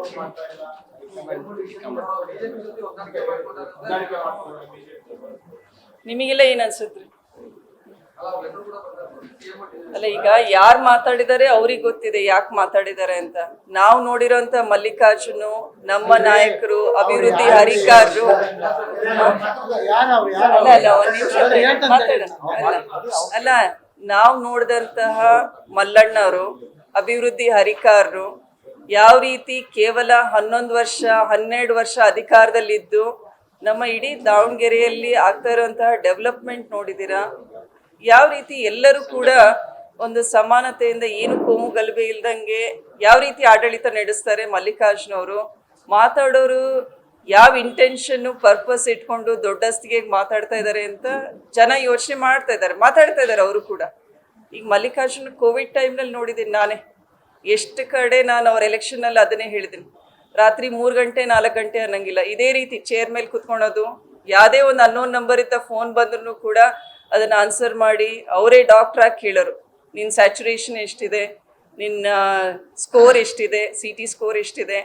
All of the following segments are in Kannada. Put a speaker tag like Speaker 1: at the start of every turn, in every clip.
Speaker 1: ಸಪೋರ್ಟ್ ಮಾಡ್ತಾ ಇಲ್ಲ
Speaker 2: ನಿಮಗೆಲ್ಲ ಏನ್ ಅನ್ಸುತ್ತೆ ಅಲ್ಲ, ಈಗ ಯಾರು ಮಾತಾಡಿದಾರೆ ಅವ್ರಿಗೆ ಗೊತ್ತಿದೆ ಯಾಕೆ ಮಾತಾಡಿದಾರೆ ಅಂತ. ನಾವು ನೋಡಿರೋಂತ ಮಲ್ಲಿಕಾರ್ಜುನು, ನಮ್ಮ ನಾಯಕರು, ಅಭಿವೃದ್ಧಿ ಹರಿಕಾರರು. ಅಲ್ಲ ನಾವು ನೋಡಿದಂತಹ ಮಲ್ಲಣ್ಣವರು ಅಭಿವೃದ್ಧಿ ಹರಿಕಾರರು ಯಾವ ರೀತಿ ಕೇವಲ ಹನ್ನೊಂದು ವರ್ಷ, ಹನ್ನೆರಡು ವರ್ಷ ಅಧಿಕಾರದಲ್ಲಿದ್ದು ನಮ್ಮ ಇಡೀ ದಾವಣಗೆರೆಯಲ್ಲಿ ಆಗ್ತಾ ಇರುವಂತಹ ಡೆವಲಪ್ಮೆಂಟ್ ನೋಡಿದ್ದೀರಾ? ಯಾವ ರೀತಿ ಎಲ್ಲರೂ ಕೂಡ ಒಂದು ಸಮಾನತೆಯಿಂದ ಏನು ಕೋಮು ಗಲಭೆ ಇಲ್ದಂಗೆ ಯಾವ ರೀತಿ ಆಡಳಿತ ನಡೆಸ್ತಾರೆ ಮಲ್ಲಿಕಾರ್ಜುನ್ ಅವರು ಮಾತಾಡೋರು ಯಾವ ಇಂಟೆನ್ಷನ್ ಪರ್ಪಸ್ ಇಟ್ಕೊಂಡು ದೊಡ್ಡಸ್ತಿಗೆ ಮಾತಾಡ್ತಾ ಇದ್ದಾರೆ ಅಂತ ಜನ ಯೋಚನೆ ಮಾಡ್ತಾ ಇದ್ದಾರೆ ಮಾತಾಡ್ತಾ ಇದ್ದಾರೆ ಅವರು ಕೂಡ. ಈಗ ಮಲ್ಲಿಕಾರ್ಜುನ ಕೋವಿಡ್ ಟೈಮ್ನಲ್ಲಿ ನೋಡಿದ್ದೀನಿ ನಾನೇ. ಎಷ್ಟು ಕಡೆ ನಾನು ಅವ್ರ ಎಲೆಕ್ಷನ್ನಲ್ಲಿ ಅದನ್ನೇ ಹೇಳಿದ್ದೀನಿ. ರಾತ್ರಿ ಮೂರು ಗಂಟೆ, ನಾಲ್ಕು ಗಂಟೆ ಅನ್ನಂಗಿಲ್ಲ. ಇದೇ ರೀತಿ ಚೇರ್ ಮೇಲೆ ಕುತ್ಕೊಳೋದು, ಯಾವುದೇ ಒಂದು ಅನ್ನೋನ್ ನಂಬರ್ ಇಂದ ಫೋನ್ ಬಂದ್ರೂ ಕೂಡ ಅದನ್ನು ಆನ್ಸರ್ ಮಾಡಿ, ಅವರೇ ಡಾಕ್ಟ್ರ್ ಆಗಿ ಕೇಳೋರು. ನಿನ್ನ ಸ್ಯಾಚುರೇಷನ್ ಎಷ್ಟಿದೆ? ನಿನ್ನ ಸ್ಕೋರ್ ಎಷ್ಟಿದೆ? ಸಿ ಟಿ ಸ್ಕೋರ್ ಎಷ್ಟಿದೆ?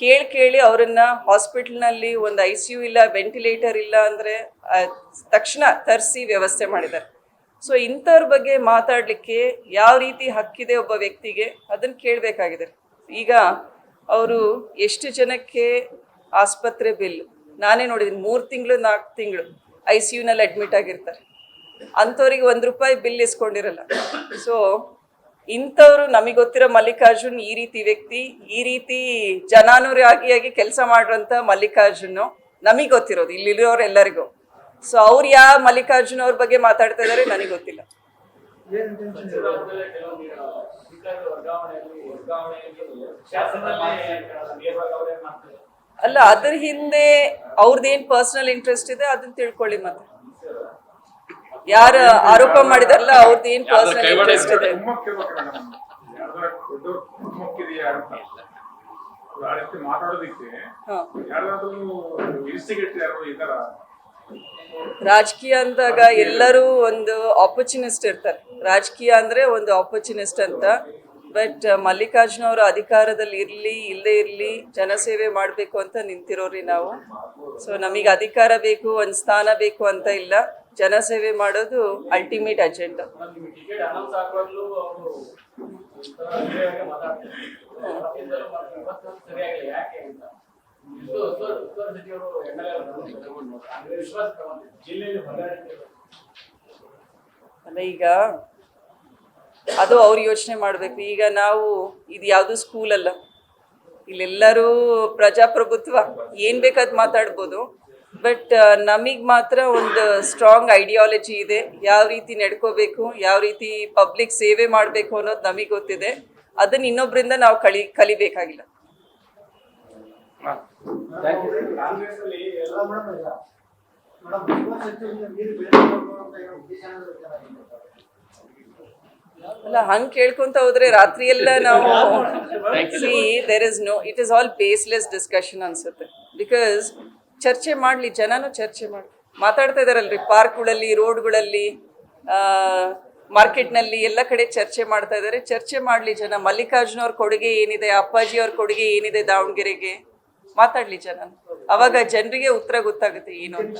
Speaker 2: ಕೇಳಿ ಕೇಳಿ ಅವರನ್ನ ಹಾಸ್ಪಿಟ್ಲ್ನಲ್ಲಿ ಒಂದು ಐ ಸಿ ಯು ಇಲ್ಲ ವೆಂಟಿಲೇಟರ್ ಇಲ್ಲ ಅಂದರೆ ತಕ್ಷಣ ತರಿಸಿ ವ್ಯವಸ್ಥೆ ಮಾಡಿದ್ದಾರೆ. ಸೊ ಇಂಥವ್ರ ಬಗ್ಗೆ ಮಾತಾಡಲಿಕ್ಕೆ ಯಾವ ರೀತಿ ಹಕ್ಕಿದೆ ಒಬ್ಬ ವ್ಯಕ್ತಿಗೆ ಅದನ್ನು ಕೇಳಬೇಕಾಗಿದೆ. ಈಗ ಅವರು ಎಷ್ಟು ಜನಕ್ಕೆ ಆಸ್ಪತ್ರೆ ಬಿಲ್, ನಾನೇ ನೋಡಿದ್ದೀನಿ ಮೂರು ತಿಂಗಳು, ನಾಲ್ಕು ತಿಂಗಳು ಐ ಸಿ ಯುನಲ್ಲಿ ಅಡ್ಮಿಟ್ ಆಗಿರ್ತಾರೆ. ಅಂಥವ್ರಿಗೆ ಒಂದು ರೂಪಾಯಿ ಬಿಲ್ ಇಸ್ಕೊಂಡಿರಲ್ಲ. ಸೊ ಇಂಥವ್ರು ನಮಗೆ ಗೊತ್ತಿರೋ ಮಲ್ಲಿಕಾರ್ಜುನ್ ಈ ರೀತಿ ವ್ಯಕ್ತಿ, ಈ ರೀತಿ ಜನಾನುರಾಗಿಯಾಗಿ ಕೆಲಸ ಮಾಡಿರೋಂಥ ಮಲ್ಲಿಕಾರ್ಜುನು ನಮಗೆ ಗೊತ್ತಿರೋದು, ಇಲ್ಲಿರೋರೆಲ್ಲರಿಗೂ. ಸೊ ಅವ್ರು ಯಾವ ಮಲ್ಲಿಕಾರ್ಜುನ ಅವ್ರ ಬಗ್ಗೆ ಮಾತಾಡ್ತಾ ಇದ್ದಾರೆ ನನಗೆ ಗೊತ್ತಿಲ್ಲ. ಅಲ್ಲ ಅದ್ರ ಹಿಂದೆ ಅವ್ರದ್ದೇನ್ ಪರ್ಸನಲ್ ಇಂಟ್ರೆಸ್ಟ್ ಇದೆ ಅದನ್ನ ತಿಳ್ಕೊಳ್ಳಿ ಮತ್ತೆ. ಯಾರು ಆರೋಪ ಮಾಡಿದಾರಲ್ಲ ಅವ್ರದ್ದು ಏನ್ ಪರ್ಸನಲ್ ಇಂಟ್ರೆಸ್ಟ್ ಇದೆ?
Speaker 3: ಮಾತಾಡೋದಿಕ್ಕೆ ಯಾರಾದ್ರೂ ಇನ್ಸ್ಟಿಗೇಟ್ ಯಾರು ಇದಾರ
Speaker 2: ರಾಜಕೀಯ ಅಂದಾಗ ಎಲ್ಲರೂ ಒಂದು ಆಪರ್ಚುನಿಸ್ಟ್ ಇರ್ತಾರೆ. ರಾಜಕೀಯ ಅಂದರೆ ಒಂದು ಆಪರ್ಚುನಿಸ್ಟ್ ಅಂತ. ಬಟ್ ಮಲ್ಲಿಕಾರ್ಜುನ ಅವರು ಅಧಿಕಾರದಲ್ಲಿ ಇರಲಿ ಇಲ್ಲದೆ ಇರಲಿ ಜನಸೇವೆ ಮಾಡಬೇಕು ಅಂತ ನಿಂತಿರೋರಿ ನಾವು. ಸೊ ನಮಗೆ ಅಧಿಕಾರ ಬೇಕು, ಒಂದು ಸ್ಥಾನ ಬೇಕು ಅಂತ ಇಲ್ಲ. ಜನಸೇವೆ ಮಾಡೋದು ಅಲ್ಟಿಮೇಟ್ ಅಜೆಂಡಾ ಅಲ್ಲ ಈಗ ಅದು ಅವ್ರು ಯೋಚನೆ ಮಾಡಬೇಕು. ಈಗ ನಾವು ಇದು ಯಾವುದು ಸ್ಕೂಲ್ ಅಲ್ಲ. ಇಲ್ಲೆಲ್ಲರೂ ಪ್ರಜಾಪ್ರಭುತ್ವ ಏನು ಬೇಕಾದ್ ಮಾತಾಡ್ಬೋದು. ಬಟ್ ನಮಗೆ ಮಾತ್ರ ಒಂದು ಸ್ಟ್ರಾಂಗ್ ಐಡಿಯಾಲಜಿ ಇದೆ. ಯಾವ ರೀತಿ ನಡ್ಕೋಬೇಕು ಯಾವ ರೀತಿ ಪಬ್ಲಿಕ್ ಸೇವೆ ಮಾಡಬೇಕು ಅನ್ನೋದು ನಮಗೆ ಗೊತ್ತಿದೆ. ಅದನ್ನ ಇನ್ನೊಬ್ಬರಿಂದ ನಾವು ಕಲಿ ಕಲಿಬೇಕಾಗಿಲ್ಲ.
Speaker 1: ಅಲ್ಲಿ
Speaker 2: ಹಂಗ್ ಕೇಳ್ಕೊಂತ ಹೋದ್ರೆ ರಾತ್ರಿ ಎಲ್ಲ ನಾವು see there is no it is all baseless discussion ಅನ್ಸುತ್ತೆ. ಬಿಕಾಸ್ ಚರ್ಚೆ ಮಾಡ್ಲಿ ಜನನು ಚರ್ಚೆ ಮಾಡಿ ಮಾತಾಡ್ತಾ ಇದಾರಲ್ರಿ ಪಾರ್ಕ್ಗಳಲ್ಲಿ ರೋಡ್ಗಳಲ್ಲಿ ಮಾರ್ಕೆಟ್ನಲ್ಲಿ ಎಲ್ಲ ಕಡೆ ಚರ್ಚೆ ಮಾಡ್ತಾ ಇದ್ದಾರೆ ಚರ್ಚೆ ಮಾಡ್ಲಿ ಜನ. ಮಲ್ಲಿಕಾರ್ಜುನ ಅವ್ರ ಕೊಡುಗೆ ಏನಿದೆ ಅಪ್ಪಾಜಿ ಅವ್ರ ಕೊಡುಗೆ ಏನಿದೆ ದಾವಣಗೆರೆಗೆ? ಮಾತಾಡ್ಲಿ ಜನ ಅವಾಗ ಜನರಿಗೆ ಉತ್ತರ ಗೊತ್ತಾಗುತ್ತೆ ಏನು ಅಂತ.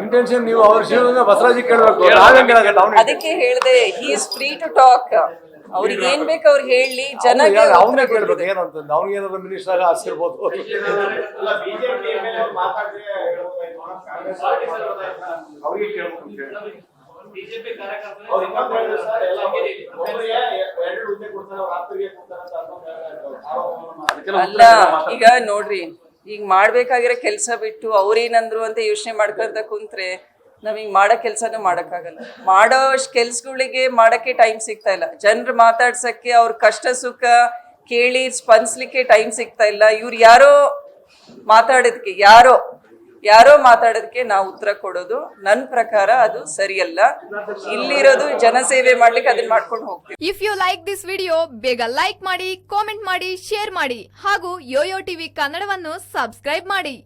Speaker 4: ಇಂಟೆನ್ಷನ್ ನೀವು ಅವ್ರ ಜೀವನ ಬಸವರಾಜಿ ಕೇಳಬೇಕು. ನಾವೇನ್ ಕೇಳಕ್ಕೆ ದಾವಣಗೆರೆ
Speaker 2: ಅದಕ್ಕೆ ಹೇಳ್ದೆ he is free to talk ಅವ್ರಿಗೆ ಏನ್ ಬೇಕು ಅವ್ರು ಹೇಳಿ ಜನ
Speaker 4: ಅವನೇ ಕೇಳ್ಬೇಕು
Speaker 2: ಕೊಡ್ಬೇಕು.
Speaker 4: ಅವ್ನಿಗೆ ಏನಾದ್ರು ಮಿನಿಸ್ಟರ್ ಹಸಿರ್ಬೋದು
Speaker 3: ಅವ್ರಿಗೆ ಕೇಳ್ಬೇಕು
Speaker 2: ಅಲ್ಲ, ಈಗ ನೋಡ್ರಿ, ಈಗ ಮಾಡ್ಬೇಕಾಗಿರೋ ಕೆಲಸ ಬಿಟ್ಟು ಅವ್ರೇನಂದ್ರು ಅಂತ ಯೋಚನೆ ಮಾಡ್ಕೊಂತ ಕುಂತ್ರೆ ನಮಗೆ ಮಾಡೋ ಕೆಲಸನೂ ಮಾಡಕ್ಕಾಗಲ್ಲ. ಮಾಡೋ ಕೆಲ್ಸಗಳಿಗೆ ಮಾಡಕ್ಕೆ ಟೈಮ್ ಸಿಗ್ತಾ ಇಲ್ಲ. ಜನರು ಮಾತಾಡ್ಸಕ್ಕೆ ಅವ್ರ ಕಷ್ಟ ಸುಖ ಕೇಳಿ ಸ್ಪಂದಿಸ್ಲಿಕ್ಕೆ ಟೈಮ್ ಸಿಗ್ತಾ ಇಲ್ಲ. ಇವ್ರು ಯಾರೋ ಮಾತಾಡೋದಕ್ಕೆ ಯಾರೋ ಯಾರೋ ಮಾತಾಡೋದಕ್ಕೆ ನಾವು ಉತ್ತರ ಕೊಡೋದು. ನನ್ನ ಪ್ರಕಾರ ಅದು ಸರಿಯಲ್ಲ. ಇಲ್ಲಿರೋದು ಜನಸೇವೆ ಮಾಡ್ಲಿಕ್ಕೆ ಅದನ್ನ ಮಾಡ್ಕೊಂಡು ಹೋಗ್ತೀವಿ.
Speaker 5: If you like this video ಬೇಗ ಲೈಕ್ ಮಾಡಿ ಕಾಮೆಂಟ್ ಮಾಡಿ ಶೇರ್ ಮಾಡಿ. ಹಾಗೂ ಯೋಯೋ ಟಿವಿ ಕನ್ನಡವನ್ನು ಸಬ್ಸ್ಕ್ರೈಬ್ ಮಾಡಿ.